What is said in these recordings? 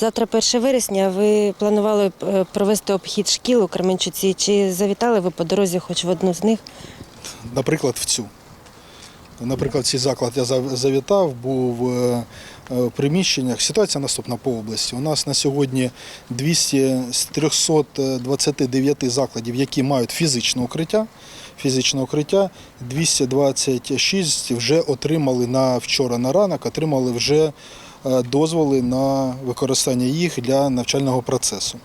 Завтра 1 вересня. Ви планували е, провести обхід шкіл у Кременчуці. Чи завітали ви по дорозі хоч в одну з них? наприклад, в цю. Наприклад, цей заклад я завітав, був е, е, в приміщеннях. Ситуація наступна по області. У нас на сьогодні 200 з 329 закладів, які мають фізичне укриття. Фізичне укриття 226 вже отримали на вчора на ранок, отримали вже дозволи на використання їх для навчального процесу.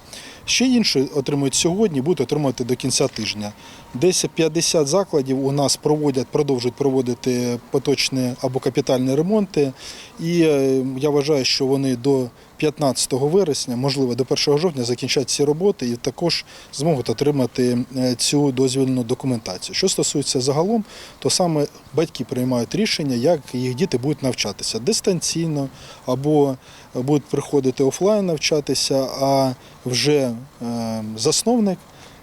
Ще інші отримують сьогодні, будуть отримувати до кінця тижня. Десь 50 закладів у нас проводять, продовжують проводити поточні або капітальні ремонти. І е, я вважаю, що вони до 15 вересня, можливо, до 1 жовтня закінчать ці роботи і також зможуть отримати е, цю дозвільну документацію. Що стосується загалом, то саме батьки приймають рішення, як їх діти будуть навчатися дистанційно або будуть приходити офлайн навчатися, а вже засновник.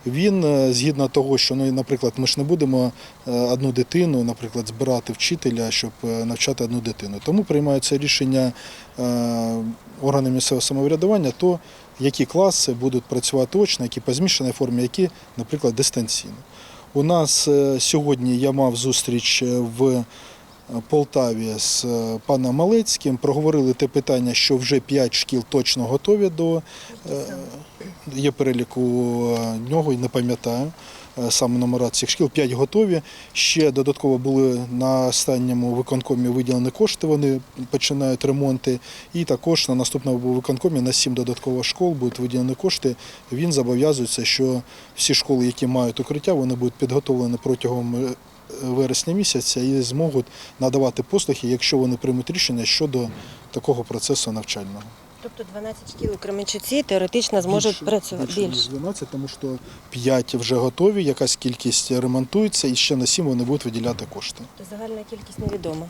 Він е, згідно того, що ну, наприклад, ми ж не будемо е, одну дитину, наприклад, збирати вчителя, щоб е, навчати одну дитину. Тому приймаються рішення органи місцевого самоврядування, то які класи будуть працювати очно, які по змішаній формі, які, наприклад, дистанційно. У нас сьогодні я мав зустріч в Полтаві з е, паном Малецьким. Проговорили те питання, що вже 5 шкіл точно готові до е, є перелік у е, нього, і не пам'ятаю саме номера цих шкіл. 5 готові. Ще додатково були на останньому виконкомі виділені кошти. Вони починають ремонти. І також на наступному виконкомі на 7 додаткових школ будуть виділені кошти. Він зобов'язується, що всі школи, які мають укриття, вони будуть підготовлені протягом. Вересня місяця і зможуть надавати послуги, якщо вони приймуть рішення щодо такого процесу навчального. Тобто 12 шкіл у Кременчуці теоретично зможуть Більше, працювати більше, більше. 12, тому що 5 вже готові, якась кількість ремонтується, і ще на 7 вони будуть виділяти кошти. Тобто загальна кількість невідома.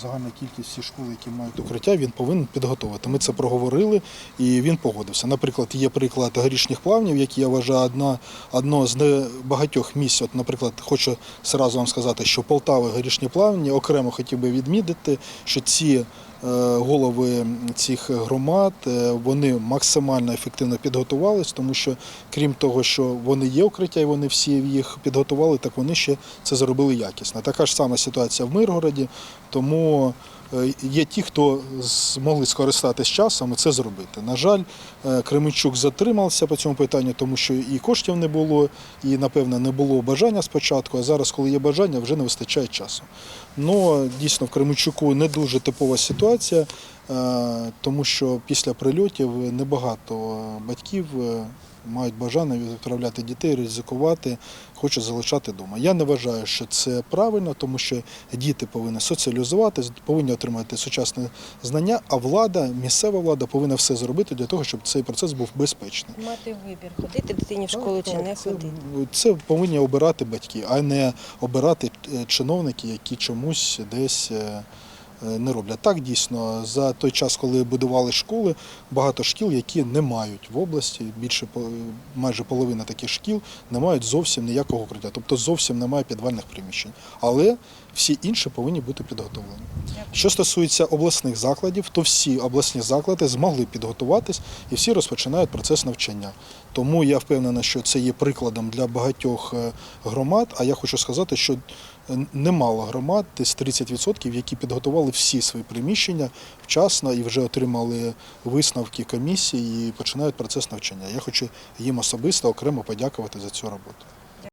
Загальна кількість всіх школ, які мають укриття, він повинен підготувати. Ми це проговорили і він погодився. Наприклад, є приклад горішніх плавнів, які я вважаю одна, одно з небагатьох місць. От, наприклад, хочу зразу вам сказати, що Полтава горішні плавні окремо хотів би відмітити, що ці е, голови цих громад е, вони максимально ефективно підготувались, тому що крім того, що вони є укриття і вони всі їх підготували, так вони ще це зробили якісно. Така ж сама ситуація в Миргороді, тому е, є ті, хто змогли скористатись часом і це зробити. На жаль, е, Кременчук затримався по цьому питанню, тому що і коштів не було, і, напевно, не було бажання спочатку, а зараз, коли є бажання, вже не вистачає часу. Ну, дійсно, в Кременчуку не дуже типова ситуація, е, тому що після прильотів небагато батьків мають бажання відправляти дітей, ризикувати, хочуть залишати вдома. Я не вважаю, що це правильно, тому що діти повинні соціалізуватися, повинні отримати сучасне знання, а влада, місцева влада повинна все зробити для того, щоб цей процес був безпечний. Мати вибір, ходити дитині в школу чи не ходити. Це повинні обирати батьки, а не обирати е, чиновники, які чомусь десь е, не роблять. Так дійсно, за той час, коли будували школи, багато шкіл, які не мають в області, більше майже половина таких шкіл не мають зовсім ніякого укриття, тобто зовсім немає підвальних приміщень. Але всі інші повинні бути підготовлені. Що стосується обласних закладів, то всі обласні заклади змогли підготуватись і всі розпочинають процес навчання. Тому я впевнений, що це є прикладом для багатьох е, громад. А я хочу сказати, що е, немало громад, десь 30%, які підготували всі свої приміщення вчасно і вже отримали висновки комісії і починають процес навчання. Я хочу їм особисто окремо подякувати за цю роботу.